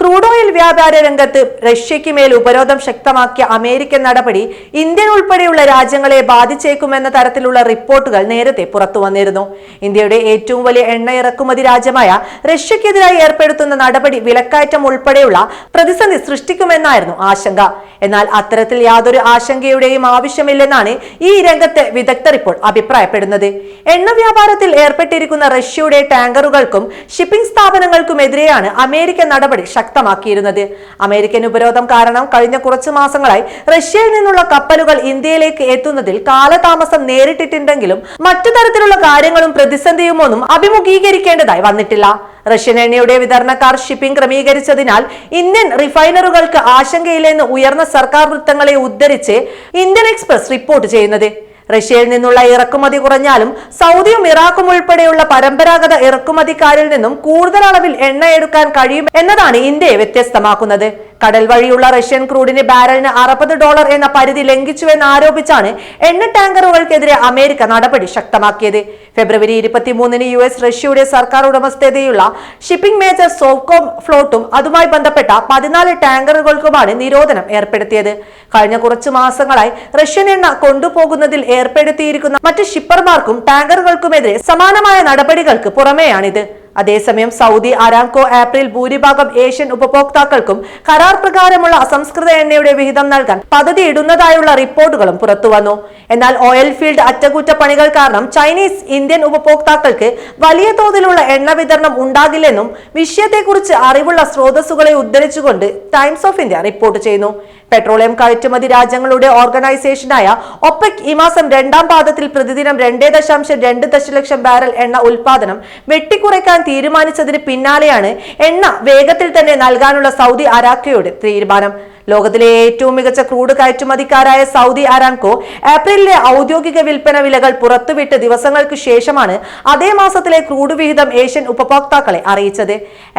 Crude oil വ്യാപാര രംഗത്ത് റഷ്യയ്ക്ക് മേൽ ഉപരോധം ശക്തമാക്കിയ അമേരിക്കൻ നടപടി ഇന്ത്യൻ ഉൾപ്പെടെയുള്ള രാജ്യങ്ങളെ ബാധിച്ചേക്കുമെന്ന തരത്തിലുള്ള റിപ്പോർട്ടുകൾ നേരത്തെ പുറത്തു വന്നിരുന്നു. ഇന്ത്യയുടെ ഏറ്റവും വലിയ എണ്ണ ഇറക്കുമതി രാജ്യമായ റഷ്യക്കെതിരായി ഏർപ്പെടുത്തുന്ന നടപടി വിലക്കയറ്റം ഉൾപ്പെടെയുള്ള പ്രതിസന്ധി സൃഷ്ടിക്കുമെന്നായിരുന്നു ആശങ്ക. എന്നാൽ അത്തരത്തിൽ യാതൊരു ആശങ്കയുടെയും ആവശ്യമില്ലെന്നാണ് ഈ രംഗത്തെ വിദഗ്ധർ ഇപ്പോൾ അഭിപ്രായപ്പെടുന്നത്. എണ്ണ വ്യാപാരത്തിൽ ഏർപ്പെട്ടിരിക്കുന്ന റഷ്യയുടെ ടാങ്കറുകൾക്കും ഷിപ്പിംഗ് സ്ഥാപനങ്ങൾക്കുമെതിരെയാണ് അമേരിക്കൻ നടപടി ശക്തമാക്കിയിരുന്നത്. അമേരിക്കൻ ഉപരോധം കാരണം കഴിഞ്ഞ കുറച്ചു മാസങ്ങളായി റഷ്യയിൽ നിന്നുള്ള കപ്പലുകൾ ഇന്ത്യയിലേക്ക് എത്തുന്നതിൽ കാലതാമസം നേരിട്ടിട്ടുണ്ടെങ്കിലും മറ്റു തരത്തിലുള്ള കാര്യങ്ങളും പ്രതിസന്ധിയുമൊന്നും അഭിമുഖീകരിക്കേണ്ടതായി വന്നിട്ടില്ല. റഷ്യൻ എണ്ണയുടെ വിതരണക്കാർ ഷിപ്പിംഗ് ക്രമീകരിച്ചതിനാൽ ഇന്ത്യൻ റിഫൈനറുകൾക്ക് ആശങ്കയില്ലെന്ന് ഉയർന്ന സർക്കാർ വൃത്തങ്ങളെ ഉദ്ധരിച്ച് ഇന്ത്യൻ എക്സ്പ്രസ് റിപ്പോർട്ട് ചെയ്യുന്നത്. റഷ്യയിൽ നിന്നുള്ള ഇറക്കുമതി കുറഞ്ഞാലും സൗദിയും ഇറാഖും ഉൾപ്പെടെയുള്ള പരമ്പരാഗത ഇറക്കുമതിക്കാരിൽ നിന്നും കൂടുതൽ അളവിൽ എണ്ണ എടുക്കാൻ കഴിയും എന്നതാണ് ഇന്ത്യയെ വ്യത്യസ്തമാക്കുന്നത്. കടൽ വഴിയുള്ള റഷ്യൻ ക്രൂഡിന് ബാരലിന് അറുപത് ഡോളർ എന്ന പരിധി ലംഘിച്ചുവെന്ന് ആരോപിച്ചാണ് എണ്ണ ടാങ്കറുകൾക്കെതിരെ അമേരിക്ക നടപടി ശക്തമാക്കിയത്. ഫെബ്രുവരി ഇരുപത്തിമൂന്നിന് യു എസ് റഷ്യയുടെ സർക്കാർ ഉടമസ്ഥതയുള്ള ഷിപ്പിംഗ് മേജർ സോവ്കോം ഫ്ലോട്ടും അതുമായി ബന്ധപ്പെട്ട പതിനാല് ടാങ്കറുകൾക്കുമാണ് നിരോധനം ഏർപ്പെടുത്തിയത്. കഴിഞ്ഞ കുറച്ചു മാസങ്ങളായി റഷ്യൻ എണ്ണ കൊണ്ടുപോകുന്നതിൽ ഏർപ്പെടുത്തിയിരിക്കുന്ന മറ്റ് ഷിപ്പർമാർക്കും ടാങ്കറുകൾക്കുമെതിരെ സമാനമായ നടപടികൾക്ക് പുറമെയാണിത്. അതേസമയം സൗദി അരാംകോ ഏപ്രിൽ ഭൂരിഭാഗം ഏഷ്യൻ ഉപഭോക്താക്കൾക്കും കരാർ പ്രകാരമുള്ള അസംസ്കൃത എണ്ണയുടെ വിഹിതം നൽകാൻ പദ്ധതി ഇടുന്നതായുള്ള റിപ്പോർട്ടുകളും പുറത്തുവന്നു എന്നാൽ ഓയിൽ ഫീൽഡ് അറ്റകുറ്റപ്പണികൾ കാരണം ചൈനീസ് ഇന്ത്യൻ ഉപഭോക്താക്കൾക്ക് വലിയ തോതിലുള്ള എണ്ണ വിതരണം ഉണ്ടാകില്ലെന്നും വിഷയത്തെക്കുറിച്ച് അറിവുള്ള സ്രോതസ്സുകളെ ഉദ്ധരിച്ചുകൊണ്ട് ടൈംസ് ഓഫ് ഇന്ത്യ റിപ്പോർട്ട് ചെയ്യുന്നു. പെട്രോളിയം കയറ്റുമതി രാജ്യങ്ങളുടെ ഓർഗനൈസേഷനായ ഒപെക് ഈ മാസം രണ്ടാം പാദത്തിൽ പ്രതിദിനം രണ്ടേ ദശാംശം രണ്ട് ദശലക്ഷം ബാരൽ എണ്ണ ഉൽപാദനം വെട്ടിക്കുറയ്ക്കാൻ തീരുമാനിച്ചതിന് പിന്നാലെയാണ് എണ്ണ വേഗത്തിൽ തന്നെ നൽകാനുള്ള സൗദി അരാക്കയുടെ തീരുമാനം. ലോകത്തിലെ ഏറ്റവും മികച്ച ക്രൂഡ് കയറ്റുമതിക്കാരായ സൗദി അരാംകോ ഏപ്രിലിലെ ഔദ്യോഗിക വിൽപ്പന വിലകൾ പുറത്തുവിട്ട് ദിവസങ്ങൾക്ക് ശേഷമാണ് അതേ മാസത്തിലെ ക്രൂഡ് വിഹിതം ഏഷ്യൻ ഉപഭോക്താക്കളെ അറിയിച്ചത്.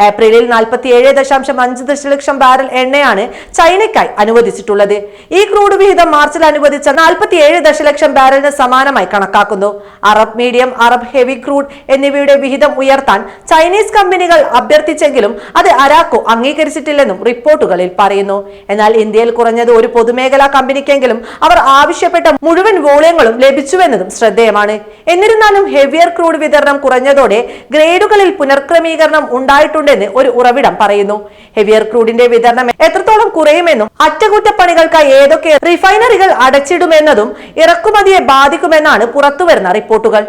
ഏപ്രിലിൽ നാൽപ്പത്തിയേഴ് ദശാംശം അഞ്ച് ദശലക്ഷം ബാരൽ എണ്ണയാണ് ചൈനയ്ക്കായി അനുവദിച്ചിട്ടുള്ളത്. ഈ ക്രൂഡ് വിഹിതം മാർച്ചിൽ അനുവദിച്ച നാൽപ്പത്തിയേഴ് ദശലക്ഷം ബാരലിന് സമാനമായി കണക്കാക്കുന്നു. Arab medium Arab heavy crude എന്നിവയുടെ വിഹിതം ഉയർത്താൻ ചൈനീസ് കമ്പനികൾ അഭ്യർത്ഥിച്ചെങ്കിലും അത് അരാക്കോ അംഗീകരിച്ചിട്ടില്ലെന്നും റിപ്പോർട്ടുകളിൽ പറയുന്നു. എന്നാൽ ഇന്ത്യയിൽ കുറഞ്ഞത് ഒരു പൊതുമേഖലാ കമ്പനിക്കെങ്കിലും അവർ ആവശ്യപ്പെട്ട മുഴുവൻ വോളിയങ്ങളും ലഭിച്ചുവെന്നതും ശ്രദ്ധേയമാണ്. എന്നിരുന്നാലും ഹെവിയർ ക്രൂഡ് വിതരണം കുറഞ്ഞതോടെ ഗ്രേഡുകളിൽ പുനർക്രമീകരണം ഉണ്ടായിട്ടുണ്ടെന്ന് ഒരു ഉറവിടം പറയുന്നു. ഹെവിയർ ക്രൂഡിന്റെ വിതരണം എത്രത്തോളം കുറയുമെന്നും അറ്റകുറ്റപ്പണികൾക്കായി ഏതൊക്കെ റിഫൈനറികൾ അടച്ചിടുമെന്നതും ഇറക്കുമതിയെ ബാധിക്കുമെന്നാണ് പുറത്തുവരുന്ന റിപ്പോർട്ടുകൾ.